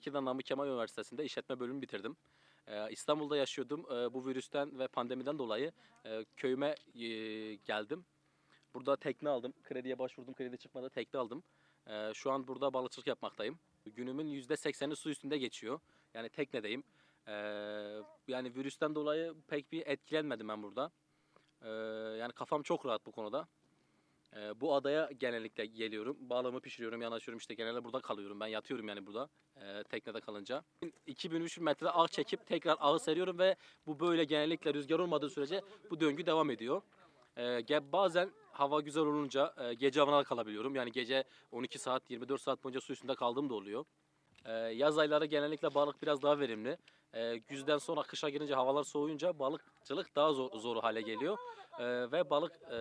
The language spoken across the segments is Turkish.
Tekirdağ Namık Kemal Üniversitesi'nde işletme bölümü bitirdim. Ee, İstanbul'da yaşıyordum. Ee, bu virüsten ve pandemiden dolayı e, köyüme e, geldim. Burada tekne aldım. Krediye başvurdum. Kredi çıkmadı. Tekne aldım. Ee, şu an burada balıkçılık yapmaktayım. Günümün %80'i su üstünde geçiyor. Yani teknedeyim. Yani virüsten dolayı pek bir etkilenmedim ben burada. Yani kafam çok rahat bu konuda. Ee, bu adaya genellikle geliyorum. Balığımı pişiriyorum, yanaşıyorum işte genelde burada kalıyorum. Ben yatıyorum yani burada e, teknede kalınca. 2000-3000 metre ağ çekip tekrar ağı seriyorum ve bu böyle genellikle rüzgar olmadığı sürece bu döngü devam ediyor. Ge- bazen hava güzel olunca e, gece avına kalabiliyorum. Yani gece 12 saat 24 saat boyunca su üstünde kaldığım da oluyor. Ee, yaz ayları genellikle balık biraz daha verimli. Ee, güzden sonra kışa girince havalar soğuyunca balıkçılık daha zor, zor hale geliyor. Ee, ve balık e,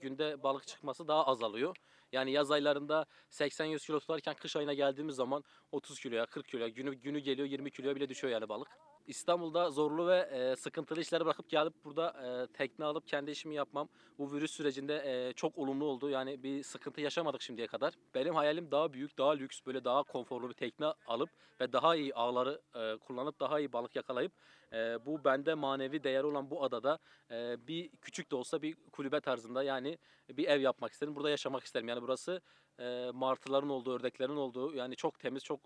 günde balık çıkması daha azalıyor. Yani yaz aylarında 80-100 kilo tutarken kış ayına geldiğimiz zaman 30 kiloya 40 kiloya günü, günü geliyor 20 kiloya bile düşüyor yani balık. İstanbul'da zorlu ve e, sıkıntılı işleri bırakıp gelip burada e, tekne alıp kendi işimi yapmam bu virüs sürecinde e, çok olumlu oldu. Yani bir sıkıntı yaşamadık şimdiye kadar. Benim hayalim daha büyük, daha lüks, böyle daha konforlu bir tekne alıp ve daha iyi ağları e, kullanıp daha iyi balık yakalayıp e, bu bende manevi değeri olan bu adada e, bir küçük de olsa bir kulübe tarzında yani bir ev yapmak isterim. Burada yaşamak isterim. Yani burası e, martıların olduğu, ördeklerin olduğu yani çok temiz, çok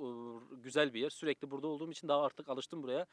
güzel bir yer. Sürekli burada olduğum için daha artık alıştım buraya.